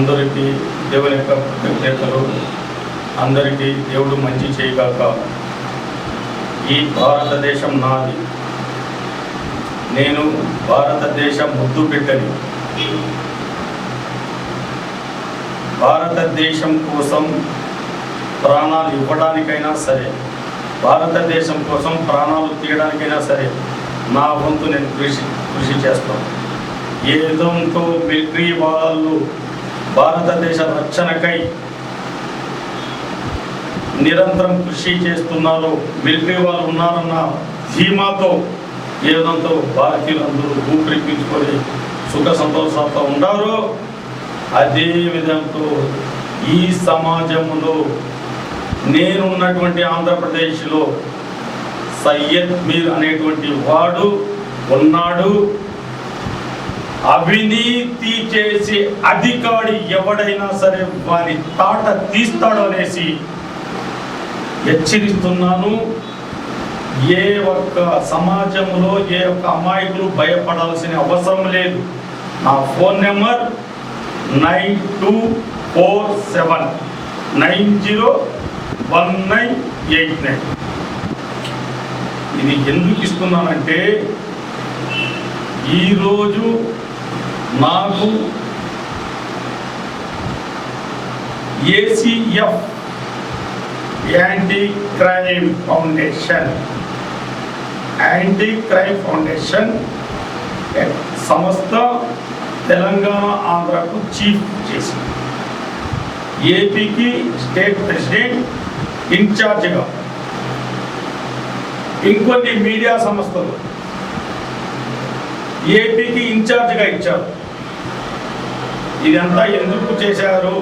అందరికీ దేవుని యొక్క కృతజ్ఞతలు. అందరికీ దేవుడు మంచి చేయగాక. ఈ భారతదేశం నాది. నేను భారతదేశ ముద్దు బిడ్డని. భారతదేశం కోసం ప్రాణాలు ఇవ్వడానికైనా సరే భారతదేశం కోసం ప్రాణాలు తీయడానికైనా సరే నా వంతు నేను కృషి కృషి చేస్తాను. ఏదంతో మిలిటరీ వాళ్ళు భారతదేశ రక్షణకై నిరంతరం కృషి చేస్తున్నారు మిలిటరీ వాళ్ళు ఉన్నారన్న ధీమాతో ఏదంతో భారతీయులందరూ ఊపిరిపించుకొని సుఖ సంతోషాలతో ఉన్నారు అదే విధంతో ఈ సమాజంలో నేనున్నటువంటి ఆంధ్రప్రదేశ్లో సయ్యద్ మీర్ అనేటువంటి వాడు ఉన్నాడు. అవినీతి చేసే అధికారి ఎవడైనా సరే వారి తాట తీస్తాడు అనేసి హెచ్చరిస్తున్నాను. ఏ ఒక్క సమాజంలో ఏ ఒక్క అమాయకులు భయపడాల్సిన అవసరం లేదు. నా phone number nine two four seven nine zero one nine eight nine. ఇది ఎందుకు ఇస్తున్నానంటే ఈరోజు నాకు ACF anti crime foundation anti crime foundation సంస్థ తెలంగాణ ఆంధ్రకు చీఫ్ చేసింది. ఏపీకి స్టేట్ ప్రెసిడెంట్ ఇన్ఛార్జిగా. ఇంకొన్ని మీడియా సంస్థలు ఏపీకి ఇన్ఛార్జ్గా ఇచ్చారు. ఇదంతా ఎందుకు చేశారు?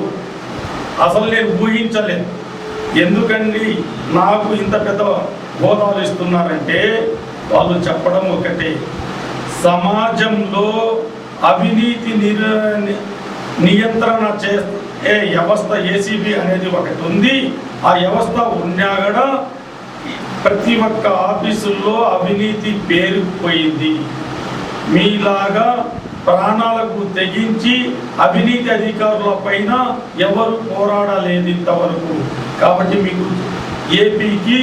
అసలు నేను ఊహించలేదు. ఎందుకండి నాకు ఇంత పెద్ద హోదాలు ఇస్తున్నారంటే వాళ్ళు చెప్పడం ఒకటే. సమాజంలో అవినీతి నిర నియంత్రణ చేసే వ్యవస్థ ఏసీబీ అనేది ఒకటి ఉంది. ఆ వ్యవస్థ ఉన్నా కూడా ప్రతి ఒక్క ఆఫీసుల్లో అవినీతి పేరుకుపోయింది. మీలాగా ప్రాణాలకు తెగించి అవినీతి అధికారుల పైన ఎవరు పోరాడలేదు ఇంతవరకు కాబట్టి మీకు ఏపీకి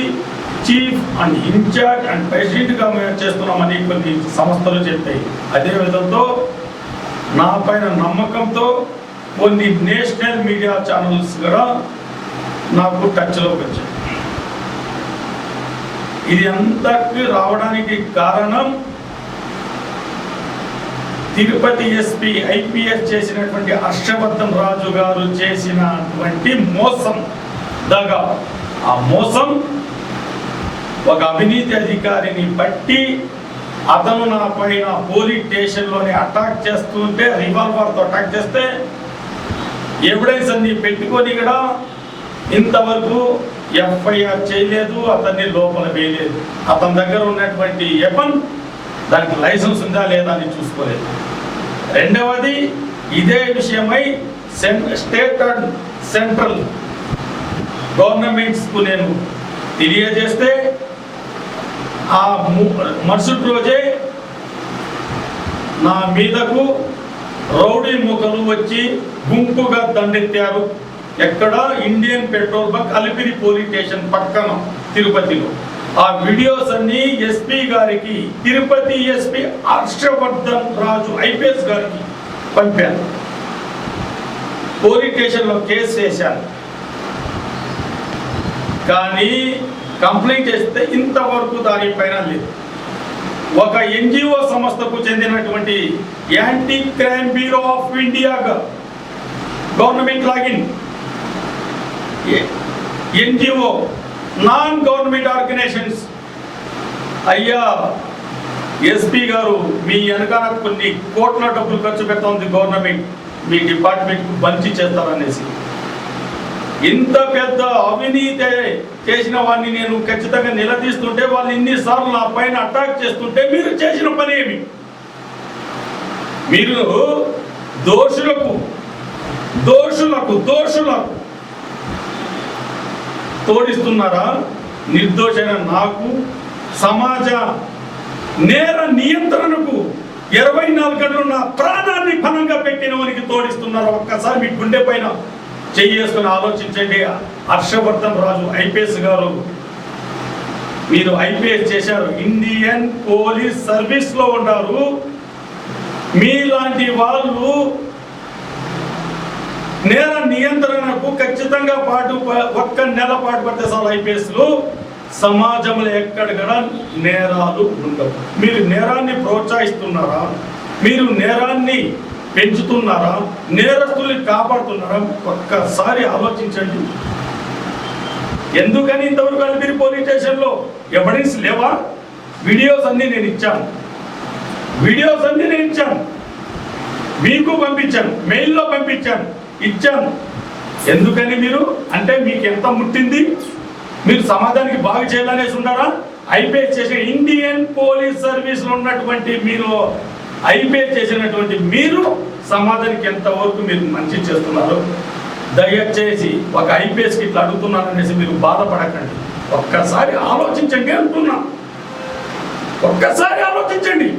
చీఫ్ అండ్ ఇన్ఛార్జ్ అండ్ ప్రెసిడెంట్గా మేము చేస్తున్నామని కొన్ని సంస్థలు చెప్పాయి. అదే విధంతో నా పైన నమ్మకంతో కొన్ని నేషనల్ మీడియా ఛానల్స్ కూడా నాకు టచ్లోకి వచ్చాయి. ఇది అంతకు రావడానికి కారణం తిరుపతి ఎస్పీ ఐపీఎస్ చేసినటువంటి హర్షవర్ధన్ రాజు గారు చేసినటువంటి మోసం. దగా ఆ మోసం ఒక అవినీతి అధికారిని బట్టి అతను నా పైన పోలీస్ స్టేషన్లోని అటాక్ చేస్తుంటే రివాల్వర్తో అటాక్ చేస్తే ఎవిడెన్స్ అన్ని పెట్టుకొని కూడా ఇంతవరకు ఎఫ్ఐఆర్ చేయలేదు అతన్ని లోపల వేయలేదు. అతని దగ్గర ఉన్నటువంటి ఎపన్ దానికి లైసెన్స్ ఉందా లేదా అని చూసుకోలేదు. రెండవది ఇదే విషయమై సెన్ స్టేట్ అండ్ సెంట్రల్ గవర్నమెంట్స్కు నేను తెలియజేస్తే ఆ మరుసటి రోజే నా మీదకు రౌడీ ముఖలు వచ్చి గుంపుగా దండెత్తారు. ఎక్కడ Indian petrol bunk Alipiri police station పక్కన తిరుపతిలో. ఆ వీడియోస్ అన్ని SP garu Tirupati SP Harshavardhan Raju IPS garu పంపాను పోలీస్ స్టేషన్లో కేసు వేశాను కానీ కంప్లైంట్ చేస్తే ఇంతవరకు దానిపైన లేదు. ఒక ఎన్జిఓ సంస్థకు చెందినటువంటి యాంటీ క్రైమ్ బ్యూరో ఆఫ్ ఇండియాగా గవర్నమెంట్ లాగిన్ ఎన్జిఓ నాన్ గవర్నమెంట్ ఆర్గనైజేషన్స్ అయ్యా ఎస్పీ గారు మీ వెనకాల కొన్ని కోట్ల డబ్బులు ఖర్చు పెడుతోంది గవర్నమెంట్ మీ డిపార్ట్మెంట్కు బంచి చేస్తారనేసి. ఇంత పెద్ద అవినీతి చేసిన వాడిని నేను ఖచ్చితంగా నిలదీస్తుంటే వాళ్ళు ఇన్నిసార్లు నా పైన అటాక్ చేస్తుంటే మీరు చేసిన పని ఏమి? మీరు దోషులకు దోషులకు దోషులకు తోడిస్తున్నారా? నిర్దోషైన నాకు సమాజ నేర నియంత్రణకు ఇరవై నాలుగు గంటలు నా ప్రాణాన్ని ఫలంగా పెట్టిన వానికి తోడిస్తున్నారు? ఒక్కసారి మీ గుండె పైన చేసుకుని ఆలోచించండి. హర్షవర్ధన్ రాజు ఐపీఎస్ గారు మీరు ఐపీఎస్ చేశారు. ఇండియన్ పోలీస్ సర్వీస్లో ఉన్నారు. మీలాంటి వాళ్ళు నేర నియంత్రణకు ఖచ్చితంగా పాటు ఒక్క నెల పాటు పడితే చాలా ఐపీఎస్లు. సమాజంలో ఎక్కడ కూడా నేరాలు ఉండవు. మీరు నేరాన్ని ప్రోత్సహిస్తున్నారా? మీరు నేరాన్ని పెంచుతున్నారా? నేరస్తుల్ని కాపాడుతున్నారా? ఒక్కసారి ఆలోచించండి. ఎందుకని ఇంతవరకు అలిపిరి పోలీస్ స్టేషన్లో? ఎవిడెన్స్ లేవా? వీడియోస్ అన్నీ నేను ఇచ్చాను. వీడియోస్ అన్నీ నేను ఇచ్చాను. మీకు పంపించాను. మెయిల్లో పంపించాను. ఇచ్చాము ఎందుకని మీరు? అంటే మీకు ఎంత ముట్టింది? మీరు సమాజానికి బాగు చేయాలనేసి ఉన్నారా? ఐపీఎస్ చేసిన ఇండియన్ పోలీస్ సర్వీస్లో ఉన్నటువంటి మీరు ఐపీఎస్ చేసినటువంటి మీరు సమాజానికి ఎంతవరకు మీరు మంచి చేస్తున్నారు దయచేసి ఒక ఐపీఎస్కి ఇట్లా అడుగుతున్నాను అనేసి మీరు బాధపడకండి. ఒక్కసారి ఆలోచించండి అంటున్నా. ఒక్కసారి ఆలోచించండి.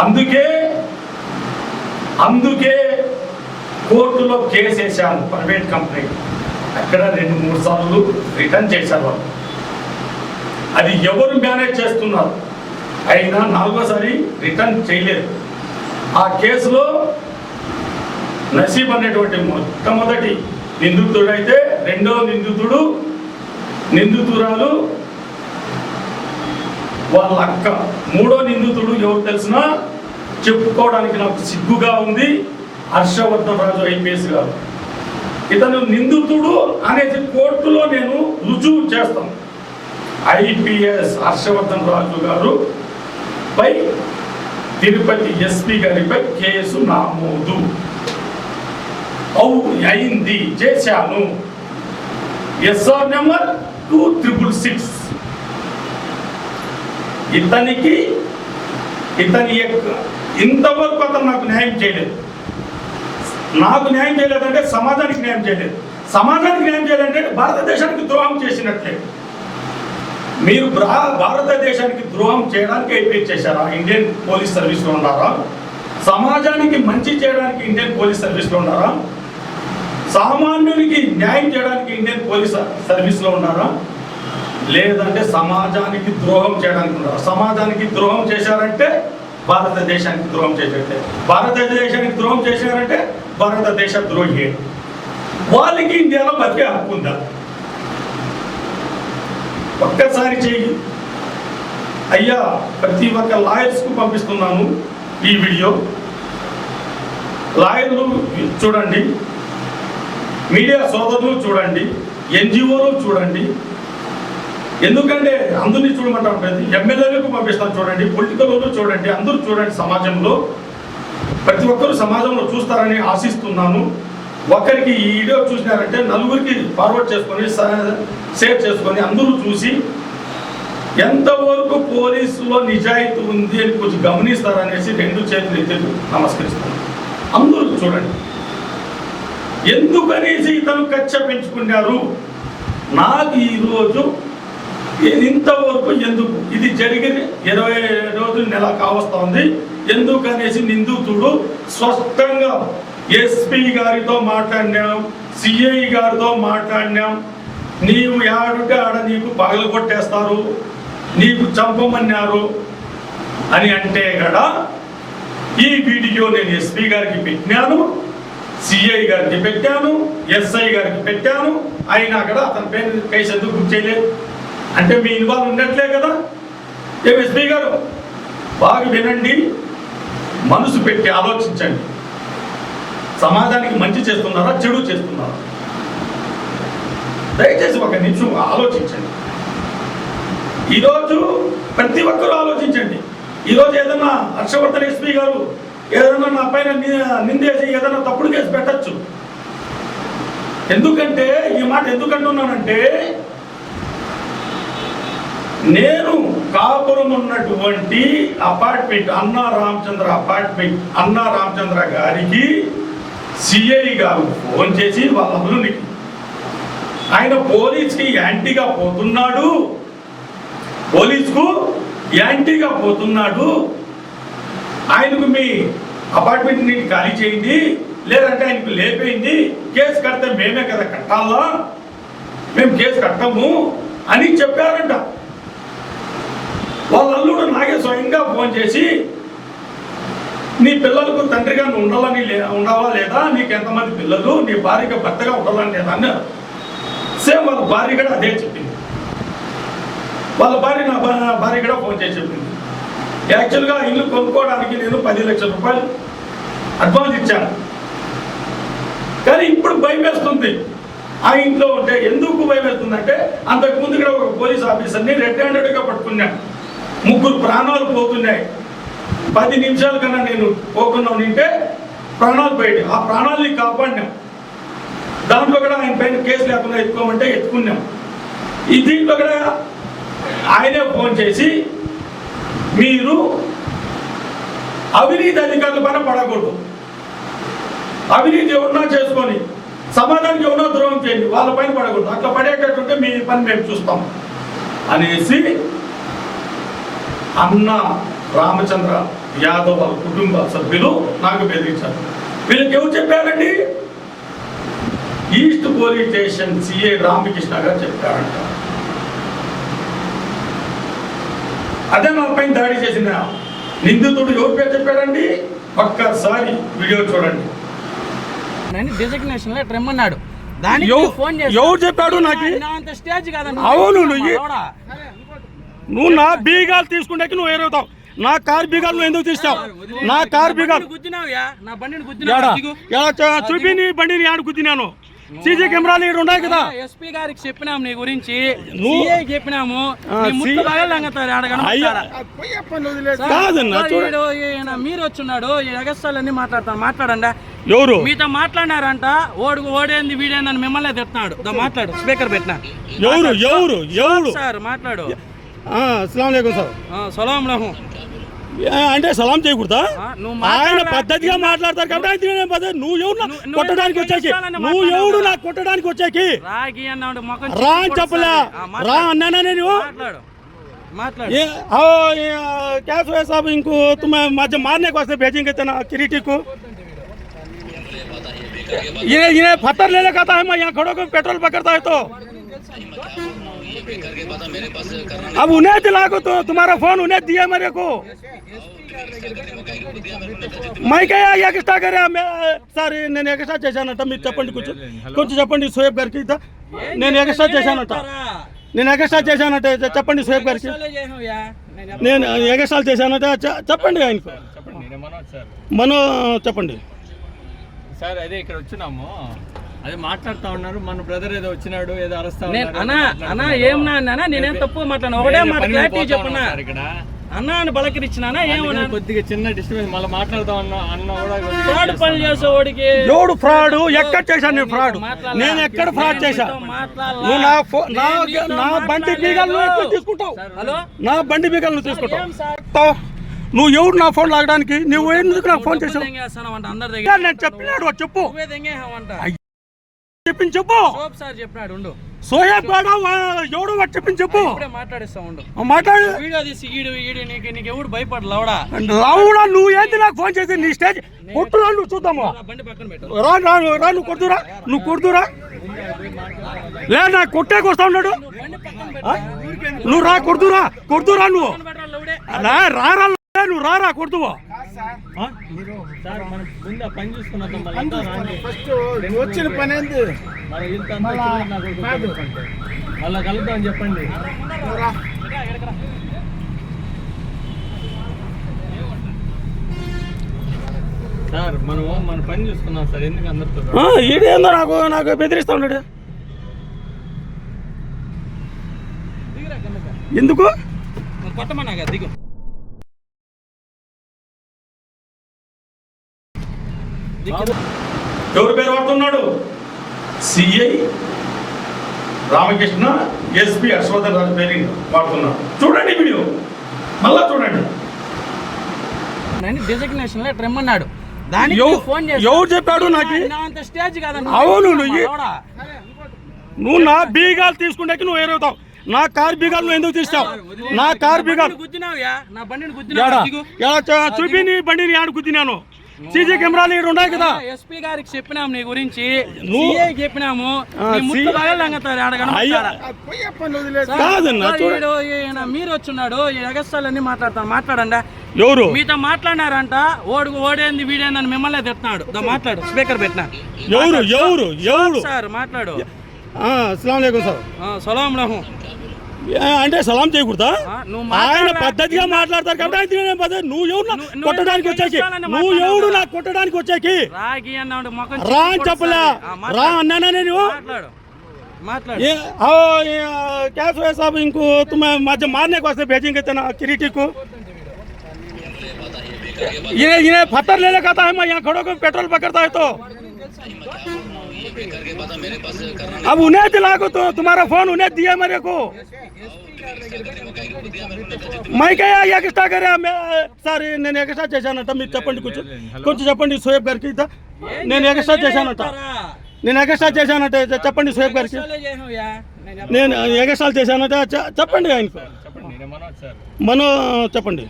అందుకే అందుకే కోర్టులో కేసు వేసాము ప్రైవేట్ కంపెనీ. అక్కడ రెండు మూడు సార్లు రిటర్న్ చేశారు వాళ్ళు. అది ఎవరు మేనేజ్ చేస్తున్నారు? అయినా నాలుగోసారి రిటర్న్ చేయలేదు. ఆ కేసులో నసీబ్ అనేటువంటి మొట్టమొదటి నిందితుడు అయితే రెండో నిందితుడు నిందితురాలు వాళ్ళ అక్క. మూడో నిందితుడు ఎవరు తెలిసినా చెప్పుకోవడానికి నాకు సిగ్గుగా ఉంది. హర్షవర్ధన్ రాజు ఐపీఎస్ గారు. ఇతను నిందితుడు అనేది కోర్టులో నేను రుజువు చేస్తాను. ఐపీఎస్ హర్షవర్ధన్ రాజు గారు పై తిరుపతి ఎస్పీ గారిపై కేసు నమోదు. అవు అయింది. చేశాను. SR number two triple six. ఇతనికి ఇతని యొక్క ఇంతవరకు అతను నాకు న్యాయం చేయలేదు. నాకు న్యాయం చేయలేదంటే సమాజానికి న్యాయం చేయలేదు. సమాజానికి న్యాయం చేయాలంటే భారతదేశానికి ద్రోహం చేసినట్లే. మీరు భారతదేశానికి ద్రోహం చేయడానికి ఐపీఎస్ చేశారా? ఇండియన్ పోలీస్ సర్వీస్లో ఉన్నారా? సమాజానికి మంచి చేయడానికి ఇండియన్ పోలీస్ సర్వీస్లో ఉన్నారా? సామాన్యునికి న్యాయం చేయడానికి ఇండియన్ పోలీస్ సర్వీస్లో ఉన్నారా? లేదంటే సమాజానికి ద్రోహం చేయడానికి ఉన్నారా? సమాజానికి ద్రోహం చేశారంటే భారతదేశానికి ద్రోహం చేసినట్టే భారతదేశానికి ద్రోహం చేశారంటే భారతదేశ ద్రోహి వాళ్ళకి ఇండియాలో బతికే హక్కు ఉందా? ఒక్కసారి చేయి అయ్యా ప్రతి ఒక్క లాయర్స్కు పంపిస్తున్నాను ఈ వీడియో. లాయర్లు చూడండి. మీడియా సోదరులు చూడండి. ఎన్జిఓలు చూడండి. ఎందుకంటే అందరినీ చూడమంటాం ప్రతి ఎమ్మెల్యేలకు పంపిస్తాను చూడండి పొలిటికల్ వాళ్ళు చూడండి అందరూ చూడండి సమాజంలో. ప్రతి ఒక్కరు సమాజంలో చూస్తారని ఆశిస్తున్నాను. ఒకరికి ఈ వీడియో చూసినారంటే నలుగురికి ఫార్వర్డ్ చేసుకొని షేర్ చేసుకొని అందరూ చూసి ఎంతవరకు పోలీసులో నిజాయితీ ఉంది అని కొంచెం గమనిస్తారనేసి రెండు చేతులు ఎత్తి నమస్కరిస్తాను అందరూ చూడండి. ఎందుకనేసి ఇతను కచ్చ పెంచుకున్నారు? నాకు ఈరోజు ఇంతవరకు ఎందుకు? ఇది జరిగి ఇరవై రోజులు నెల కావస్తోంది. ఎందుకు అనేసి నిందితుడు స్పష్టంగా ఎస్పీ గారితో మాట్లాడినాం సిఐ గారితో మాట్లాడినాం. నీవు ఆడుంటే ఆడ నీకు పగలు కొట్టేస్తారు నీకు చంపమన్నారు అని అంటే కదా ఈ వీడియో నేను ఎస్పీ గారికి పెట్టినాను సిఐ గారికి పెట్టాను ఎస్ఐ గారికి పెట్టాను. అయినా కూడా అతని పేరు కేసు ఎందుకు చేయలేదు? అంటే మీ ఇన్వాల్వ్ ఉన్నట్లే కదా? ఏం ఎస్పీ గారు? బాగా వినండి మనసు పెట్టి ఆలోచించండి. సమాజానికి మంచి చేస్తున్నారా చెడు చేస్తున్నారా? దయచేసి ఒక నిమిషం ఆలోచించండి. ఈరోజు ప్రతి ఒక్కరూ ఆలోచించండి. ఈరోజు ఏదన్నా హర్షవర్ధన్ ఎస్పీ గారు ఏదైనా నా పైన నిందేసి ఏదైనా తప్పుడు కేసు పెట్టచ్చు. ఎందుకంటే ఈ మాట ఎందుకంటున్నానంటే నేను కాపురం ఉన్నటువంటి అపార్ట్మెంట్ అన్నా రామచంద్ర అపార్ట్మెంట్ అన్నా రామచంద్ర గారికి సిఐ గారు ఫోన్ చేసి వాళ్ళ అల్లునికి ఆయన పోలీస్కి యాంటీగా పోతున్నాడు. పోలీస్కు యాంటీగా పోతున్నాడు. ఆయనకు మీ అపార్ట్మెంట్ నీకు ఖాళీ చేయండి లేదంటే ఆయనకు లేపేయింది. కేసు కడితే మేమే కదా కట్టాలా? మేము కేసు కట్టము అని చెప్పారంట. వాళ్ళ అల్లుడు నాకే స్వయంగా ఫోన్ చేసి నీ పిల్లలకు తండ్రిగా నువ్వు ఉండాలని లే ఉండవా లేదా? నీకు ఎంతమంది పిల్లలు? నీ భార్యగా భర్తగా ఉండాలని లేదా? అన్నారు. సేమ్ వాళ్ళ భార్య కూడా అదే చెప్పింది. వాళ్ళ భార్య నా భార్య కూడా ఫోన్ చేసి చెప్పింది. యాక్చువల్గా ఇల్లు కొనుక్కోవడానికి నేను పది లక్షల రూపాయలు అడ్వాన్స్ ఇచ్చాను. కానీ ఇప్పుడు భయం వేస్తుంది. ఆ ఇంట్లో ఉంటే ఎందుకు భయం వేస్తుందంటే అంతకు ముందు కూడా ఒక పోలీస్ ఆఫీసర్ని రెడ్ హ్యాండెడ్గా పట్టుకున్నాను ముగ్గురు ప్రాణాలు పోతున్నాయి. పది నిమిషాల కన్నా నేను పోకుండా ఉంటే ప్రాణాలు పోయాయి ఆ ప్రాణాలని కాపాడినాం. దాంట్లో కూడా ఆయన పైన కేసు లేకుండా ఎత్తుకోమంటే ఎత్తుకున్నాం. ఈ దీంట్లో కూడా ఆయనే ఫోన్ చేసి మీరు అవినీతి అధికారుల పైన పడకూడదు. అవినీతి ఎవరన్నా చేసుకొని సమాజానికి ఎవరో ద్రోహం చేయండి. వాళ్ళ పైన పడకూడదు. అట్లా పడేటట్టుంటే మీ పని మేము చూస్తాం. అనేసి అన్న రామచంద్ర యాదవ్ వాళ్ళ కుటుంబ సభ్యులు నాకు బెదిరించారు. వీళ్ళకి ఎవరు చెప్పారండి east police station CI Ramakrishna గారు చెప్పారంట. అదే నా పైన దాడి చేసిన నిందితుడు ఎవరి పేరు చెప్పాడండి? ఒక్కసారి వీడియో చూడండి. డిజిగ్నేషన్ లెటర్ ఇమ్మన్నాడు దానికి ఫోన్ చేసి ఎవరు చెప్పాడు నాకు? స్టేజ్ కాదండి అవును, నువ్వు నా బీగాలు తీసుకుంటే నువ్వు ఎరుగుతావు నా కార్ బీగాలు నువ్వు ఎందుకు తీస్తావు? నా కార్ బీగాలు చూపి నీ బండిని ఆడు గుద్దినాను? సీసీ కెమెరాలు ఇక్కడ ఉన్నాయి కదా. ఎస్పీ గారికి చెప్పినాం నీ గురించి. చెప్పినాము. మీరు వచ్చున్నాడు ఈ ఎగస్టాలన్నీ మాట్లాడతాను మాట్లాడండి? ఎవరు? మీతో మాట్లాడినారంట ఓడు ఓడేంది వీడేందని మిమ్మల్ని దా మాట్లాడు స్పీకర్ పెట్టినా. ఎవరు? ఎవరు? ఎవరు? సార్ మాట్లాడు. అస్సలం సార్ ఆ, సలాం రహం ఏ, అంటే సలాం చేయకూడదా ఆ, నువ్వు ఆయన మాట్లాడాలా? పద్ధతిగా మాట్లాడతారు కాబట్టి ఆయన తినే పద్ధతి నువ్వు ఎవరు నాకు నువ్వు- నువ్వు కొట్టడానికి ఎందుకు వచ్చాకి ఇష్టాలని నువ్వు మాట్లాడావు? ఎవడు నాకు కొట్టడానికి వచ్చాకి రాగి అన్నాడు మొఖం రా అని చిక్కు చెప్పలే కొడతాది. ఆ, మాట్లాడు. రా అన్నానా నేను మాట్లాడు మాట్లాడు ये आओ ये क्या हुआ साहब इनको तुम मुझे मारने को वास्ते भेजेंगे तना किरीटी को ये इन्हें पत्थर लेने का था मैं यहाँ खड़ो को पेट्रोल पकड़ता है तो अब उन्हें दिला को तो तुम्हारा फोन उन्हें दिया मेरे को मैं क्या ఎక్స్ట్రా करे मैं సార్ నేను ఎక్స్ట్రా చేశానంట మీరు చెప్పండి కొంచెం కొంచెం చెప్పండి సోయబ్ గారికి నేను ఎక్స్ట్రా చేశానంట నేను ఎక్స్ట్రా చేశానంటే చెప్పండి సోయబ్ గారికి ఎక్స్ట్రాలే చేసావుయా. నేను చెప్ప- నేను ఎగస్టాల్ చేశానంటే చె- చెప్పండి ఆయనకు చెప్పండి నేను మనోజ్ సార్ మనం చెప్పండి సార్ అదే ఇక్కడ వచ్చినాము అదే మాట్లాడుతా ఉన్నారు. మన బ్రదర్ ఏదో వచ్చినాడు ఏదో అరుస్తా నేను ఉన్నారు, అన్నా. ఏమన్నా అన్నా నేనేం తప్పు మాట్లాడినా? ఒకటే మాట క్లారిటీ చెప్పనా ఇక్కడ. అన్నా అని బలకరించినానా ఏమన్నా కొద్దిగా చిన్న డిస్టర్బెన్స్ మళ్ళీ మాట్లాడుతా ఉన్నా అన్న కూడా ఫ్రాడ్ పని చేసే వాడికి ఎవడు ఫ్రాడ్? ఎక్కడ చేశాను నేను ఫ్రాడ్? నేను ఎక్కడ ఫ్రాడ్ చేశా? నువ్వు నా నా నా బండి బీగాలు నువ్వు తీసుకుంటావు? హలో? నా బండి బీగాలు నువ్వు తీసుకుంటావు? ఏం నువ్వు ఎవరు నా ఫోన్ లాగడానికి? నువ్వు ఎందుకు నాకు ఫోన్ చేసావు నేను చెప్పినాడు చెప్పు. చెప్పింది చెప్పు. సోప్ సార్ చెప్పినాడు ఉండు. సోయాబ్ గాడు ఎవడు వాడు చెప్పింది చెప్పు. ఇప్పుడే మాట్లాడిస్తా ఉండు. మాట్లాడు. వీడియో తీసి ఈడు ఈడు నీకు నీకు ఎవడు భయపడ లవడా? నువ్వు ఏంది నాకు ఫోన్ చేసి నీ స్టేజ్ కొట్టురా నువ్వు చూద్దాము నా బండి పక్కన పెట్టు. రా రా రా నువ్వు కొడుతురా నువ్వు కొడుతురా లే నా కొట్టేకి వస్తా ఉన్నాడు. నువ్వు రా కొడుతురా కొడుతురా నువ్వు. రా రా నువ్వు కొడుతువా. సార్ మళ్ళీ అంతా రాండి. వచ్చిన పని. మళ్ళా కలుద్దాం చెప్పండి. సార్ మనం మన పని చూసుకున్నాం సార్ ఎందుకు అందరితో ఈడేందో నాకు నాకు బెదిరిస్తా ఉన్నాడు. ఎందుకు? నువ్వు కొట్టమన్నాగా దిగు. ఎవరు పేరు వాడుతున్నాడు? సిఐ రామకృష్ణ ఎస్పి హర్షవర్ధన్ రాజు పేరు వాడుతున్నాడు. చూడండి వీడియో. మళ్ళా చూడండి. డిజిగ్నేషన్ లెటర్ ఇమ్మన్నాడు ఎవరు చెప్పాడు నాకు? స్టేజ్ అవును, నువ్వు? నువ్వు నా బీగాలు తీసుకుంటే నువ్వు ఎరుగుతావు. నా కార్ బీగాలు నువ్వు ఎందుకు తీస్తావు? నా కార్ బీగాలు చూపి నీ బండిని ఆడు గుద్దినాను? సీసీ కెమెరాలు ఇక్కడ ఉన్నాయి కదా. ఎస్పీ గారికి చెప్పినాం నీ గురించి. చెప్పినాము. మీరు వచ్చున్నాడు ఈ ఎగస్టాలన్నీ మాట్లాడతాను మాట్లాడండి. ఎవరు? మీతో మాట్లాడినారంట ఓడుగు ఓడేంది వీడేందని మిమ్మల్ని దా మాట్లాడు స్పీకర్ పెట్టినా. ఎవరు? ఎవరు? ఎవరు? సార్ మాట్లాడు. అస్సలం సార్. సలాం రహం అంటే సలాం చేయకూడదా ఆ, నువ్వు ఆయన మాట్లాడ- పద్ధతిగా మాట్లాడతారు కాబట్టి ఆయన తినే పద్ధతి నువ్వు ఎవరు నా నువ్వు- నువ్వు కొట్టడానికి ఎందుకు వచ్చాకి ఇష్టాలని నువ్వు మాట్లాడవు ఎవడు కదా? నాకు కొట్టడానికి వచ్చాకి రాగి అన్నాడు మొఖం రా అని చిక్కు చెప్పలే కొడతాది. ఆ, మాట్లాడు. రా అన్నానా నేను మాట్లాడు మాట్లాడు ये आओ ये क्या सोए साहब इनको तुम्हें मुझे मारने को वास्ते भेजेंगे तना किरीटी को ये इन्हें पत्थर लेने का था मैं यहाँ खड़ो को पेट्रोल पकड़ता है तो अब उन्हें दिला को तो तुम्हारा फोन उन्हें दिया मेरे को मैं क्या ఎక్స్ట్రా करे मैं సార్ నేను ఎక్స్ట్రా చేశానంట మీరు చెప్పండి కొంచెం కొంచెం చెప్పండి సోయబ్ గారికి ఇద్దా. నేను ఎక్స్ట్రా చేశానంట నేను ఎక్స్ట్రా చేశానంటే చెప్పండి సోయబ్ గారికి ఎగస్ట్రాలే చేసావుయా. నేను చెప్ప- నేను ఎగస్టాల్ చేశానంటే చె- చెప్పండి ఆయనకు చెప్పండి నేను మనోజ్ సార్ మనం చెప్పండి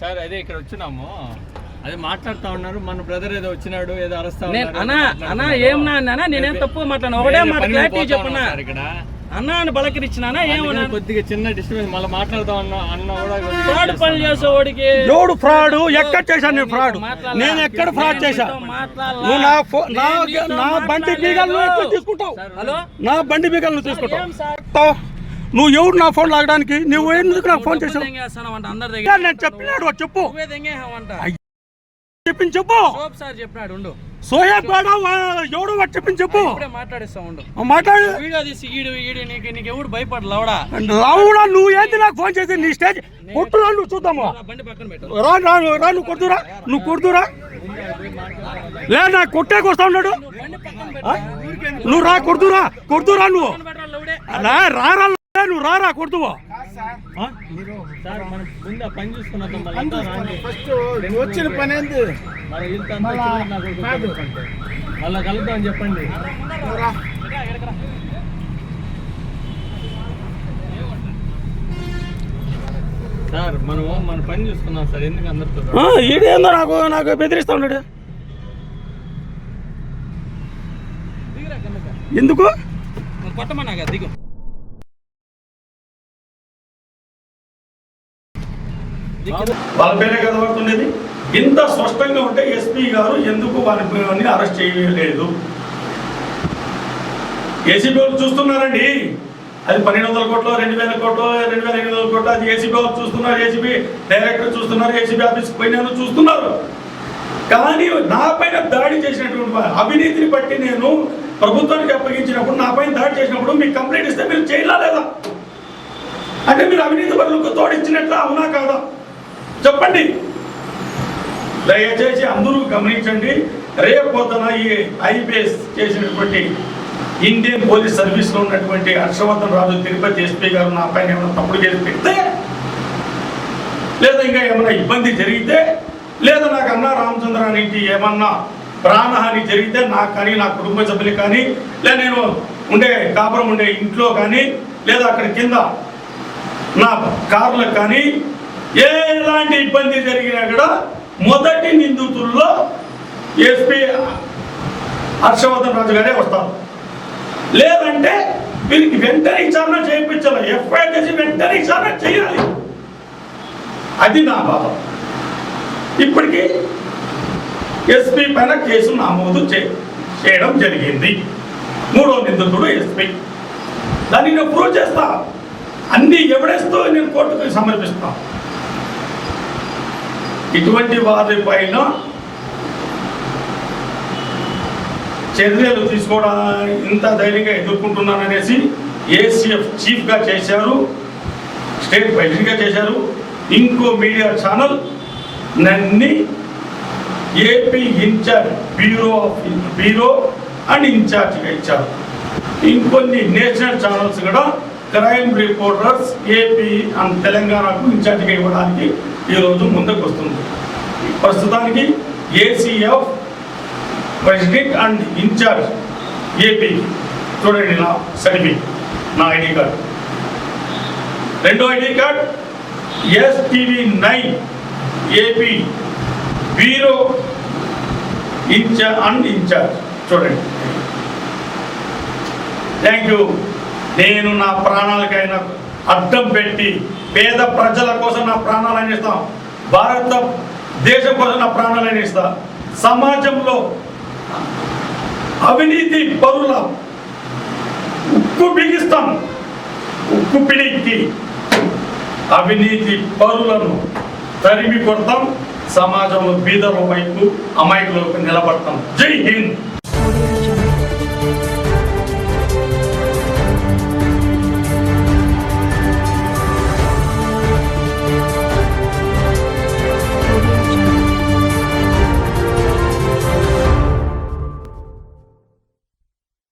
సార్ అదే ఇక్కడ వచ్చినాము అదే మాట్లాడుతా ఉన్నారు. మన బ్రదర్ ఏదో వచ్చినాడు ఏదో అరుస్తా నేను అన్నా మాట్లాడుతా అన్నా ఉన్నారు. ఏమన్నా అన్నా నేనేం తప్పు మాట్లాడినా. ఒకటే మాట క్లారిటీ సార్ ఇక్కడ అన్నా అని బలకరించినానా ఏమన్నా కొద్దిగా చిన్న డిస్టర్బెన్స్ మళ్ళీ మాట్లాడతా ఉన్నా అన్న కూడా ఫ్రాడ్ పని చేసే వాడికి ఎవడు ఫ్రాడ్? ఎక్కడ చేశాను నేను ఫ్రాడ్? నేను ఎక్కడ ఫ్రాడ్ చేశా? నువ్వు నా నా నా బండి బీగాలు నువ్వు. తీసుకుంటావు? హలో? నా బండి బీగాలు నువ్వు తీసుకుంటావు? ఏం నువ్వు ఎవరు నా ఫోన్ లాగడానికి? నువ్వు ఎందుకు నాకు ఫోన్ చేసావు నేను చెప్పినాడు చెప్పు. చెప్పింది చెప్పు. సోప్ సార్ చెప్పినాడు ఉండు. సోయాబ్ గాడ ఎవడు వాడు చెప్పింది చెప్పు. ఇప్పుడే మాట్లాడిస్తా ఉండు. మాట్లాడు. వీడియో తీసి ఈడు ఈడు నీకు నీకు ఎవడు భయపడ లవడా? లౌడా నువ్వు ఏంది నాకు ఫోన్ చేసి నీ స్టేజ్ కొట్టురా నువ్వు చూద్దాము. బండి పక్కన పెట్టు. రా రా రా నువ్వు కొడుతురా నువ్వు కొడుతురా లే నా కొట్టేకి వస్తా ఉన్నాడు. నువ్వు రా కొడుతురా కొడుతురా నువ్వు. రా రా నువ్వు రా రా కొడుతువా వచ్చిన పని. మళ్ళీ కలుద్దాం అని చెప్పండి. సార్ మనం మన పని చూసుకున్నాం సార్ ఎందుకు అందరితో? ఆ, ఈడేందో నాకు నాకు బెదిరిస్తా ఉన్నాడు. ఎందుకు? కొట్టమన్నా కదా దిగు. వాళ్ళ పేరే కనబడుతున్నది. ఇంత స్పష్టంగా ఉంటే ఎస్పీ గారు ఎందుకు వారిని అరెస్ట్ చేయలేదు? ఏసీబీ వాళ్ళు చూస్తున్నారండి. అది పన్నెండు వందల కోట్లు రెండు వేల కోట్లు రెండు వేల ఎనిమిది వందల కోట్లు అది ఏసీబీ వాళ్ళు చూస్తున్నారు ఏసీబీ డైరెక్టర్ చూస్తున్నారు ఏసీబీ ఆఫీస్కి పోయినాను చూస్తున్నారు. కానీ నా పైన దాడి చేసినటువంటి అవినీతిని బట్టి నేను ప్రభుత్వానికి అప్పగించినప్పుడు నా పైన దాడి చేసినప్పుడు మీకు కంప్లైంట్ ఇస్తే మీరు చేయలేదా అంటే మీరు అవినీతి పనులకు తోడిచ్చినట్లా అవునా కాదా? చెప్పండి. దయచేసి అందరూ గమనించండి. రేపొద్దున ఈ ఐపీఎస్ చేసినటువంటి ఇండియన్ పోలీస్ సర్వీస్లో ఉన్నటువంటి హర్షవర్ధన్ రాజు తిరుపతి ఎస్పీ గారు నా పైన ఏమైనా తప్పుడు చేసి పెడితే లేదా ఇంకా ఏమైనా ఇబ్బంది జరిగితే లేదా నాకు అన్న రామచంద్రానికి ఏమన్నా ప్రాణహాని జరిగితే నాకు కానీ నా కుటుంబ సభ్యులు కానీ లేదా నేను ఉండే కాపురం ఉండే ఇంట్లో కానీ లేదా అక్కడ కింద నా కారులకు కానీ ఎలాంటి ఇబ్బంది జరిగినా కూడా మొదటి నిందితుల్లో ఎస్పీ హర్షవర్ధన్ రాజు గారే వస్తారు. లేదంటే వీరికి వెంటనే విచారణ చేయించాలి. ఎఫ్ఐఆర్ చేసి వెంటనే విచారణ చేయాలి. అది నా బాధ. ఇప్పటికీ ఎస్పీ పైన కేసు నమోదు చే- చేయడం జరిగింది. మూడో నిందితుడు ఎస్పీ. దాన్ని నేను ప్రూవ్ చేస్తా. అన్ని ఎవిడెన్స్తో నేను కోర్టుకు సమర్పిస్తాను ఇటువంటి వారి పైన చర్యలు తీసుకోవడం ఇంత ధైర్యంగా ఎదుర్కొంటున్నాననేసి ఏసీఎఫ్ చీఫ్గా చేశారు స్టేట్ ప్రెసిడెంట్గా చేశారు ఇంకో మీడియా ఛానల్ నన్ని AP in charge bureau of bureau and ఇన్ఛార్జ్గా ఇచ్చారు. ఇంకొన్ని నేషనల్ ఛానల్స్ కూడా క్రైమ్ రిపోర్టర్స్ ఏపీ అండ్ తెలంగాణకు ఇన్ఛార్జ్గా ఇవ్వడానికి ఈరోజు ముందుకు వస్తుంది. ప్రస్తుతానికి ACF president and in charge AP చూడండి నా సర్టిఫికేట్ నా ఐడి కార్డు. రెండో ID card STV nine AP bureau in charge and in charge. చూడండి. థ్యాంక్ యూ నేను నా ప్రాణాలకైనా అర్థం పెట్టి పేద ప్రజల కోసం నా ప్రాణాలను ఇస్తాం. భారత దేశం కోసం నా ప్రాణాలను ఇస్తా. సమాజంలో అవినీతి పరుల ఉక్కు బిగిస్తాం. ఉక్కు పిడికి అవినీతి పరులను తరిమి కొడతాం. సమాజంలో బీదల వైపు అమాయకులకు నిలబడతాం. జై హింద్!